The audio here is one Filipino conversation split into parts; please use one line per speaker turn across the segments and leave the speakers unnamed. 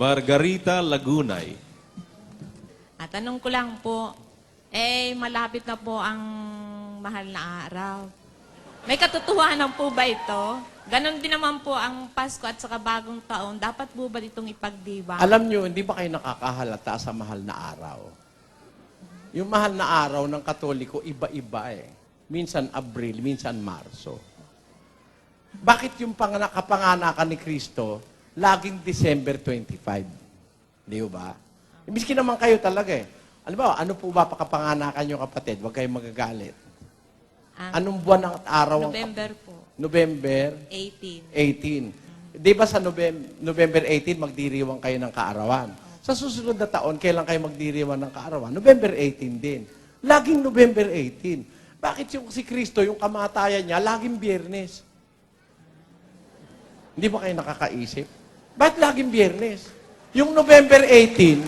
Margarita Lagunay.
At tanong ko lang po, eh, malapit na po ang mahal na araw. May katotohanan po ba ito? Ganon din naman po ang Pasko at saka bagong taon. Dapat po ba itong ipagdiba?
Alam nyo, hindi ba kayo nakakahalata sa mahal na araw? Yung mahal na araw ng Katoliko, iba-iba eh. Minsan Abril, minsan Marso. Bakit yung panganak, kapanganakan ni Kristo, laging December 25? Di ba? Miski naman kayo talaga eh. Alam ba, ano po ba pakapanganakan nyo kapatid? Huwag kayong magagalit.
Ang
Anong buwan ng araw ang
November po,
November
18.
18. Di ba sa November, November 18, magdiriwang kayo ng kaarawan? Sa susunod na taon, kailan kayo magdiriwang ng kaarawan? November 18 din. Laging November 18. Bakit yung si Kristo, yung kamatayan niya, laging biyernes? Hindi ba kayo nakakaisip? Bakit laging biyernes? Yung November 18,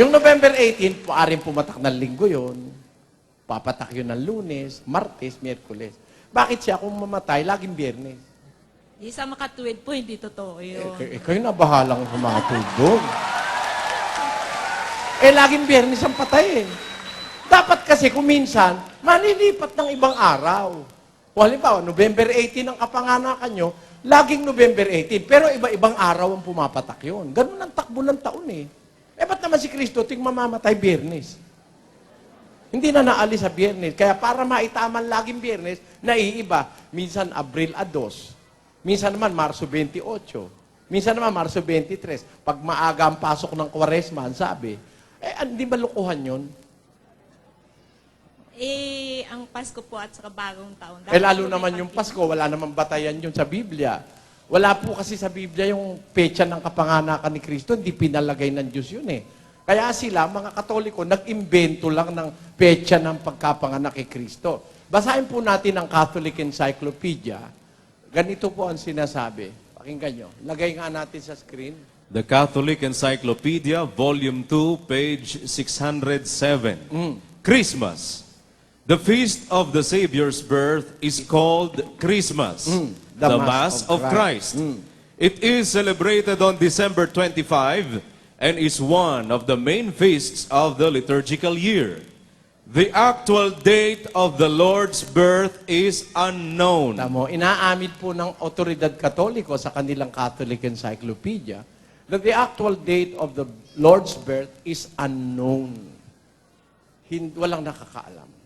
yung November 18, paaring pumatak ng linggo yon. Papatak yun ng lunes, martes, miyerkules. Bakit siya kung mamatay, laging biyernes?
Di sa makatuwid po, hindi totoo yun.
Eh, eh, kayo na bahalang humatod doon. Eh, laging biyernes ang patay eh. Dapat kasi kung minsan, manilipat ng ibang araw. O halimbawa, November 18 ang kapanganakan nyo, laging November 18. Pero iba-ibang araw ang pumapatak yun. Ganun ang takbo ng taon eh. Eh, ba't naman si Kristo ting mamamatay biyernes? Hindi na naalis sa biyernes. Kaya para maitaman laging biyernes, naiiba. Minsan Abril a 2. Minsan naman Marso 28. Minsan naman Marso 23. Pag maaga ang pasok ng Kwaresma, ang sabi, eh, hindi ba lukuhan yun?
Eh, ang Pasko po at saka bagong taon.
Eh, lalo
po
naman yung. Pasko, wala namang batayan yun sa Biblia. Wala po kasi sa Biblia yung pecha ng kapanganakan ni Kristo, hindi pinalagay ng Diyos yun eh. Kaya sila, mga Katoliko, nag-imbento lang ng pecha ng pagkapanganak kay Kristo. Basahin po natin ang Catholic Encyclopedia. Ganito po ang sinasabi. Pakinggan nyo. Lagay nga natin sa screen.
The Catholic Encyclopedia, Volume 2, page 607. Christmas. The feast of the Savior's birth is called Christmas, the, Mass, of Christ. It is celebrated on December 25 and is one of the main feasts of the liturgical year. The actual date of the Lord's birth is unknown.
Tamo, inaamid po ng otoridad katoliko sa kanilang Catholic Encyclopedia that the actual date of the Lord's birth is unknown. Hin- walang nakakaalam.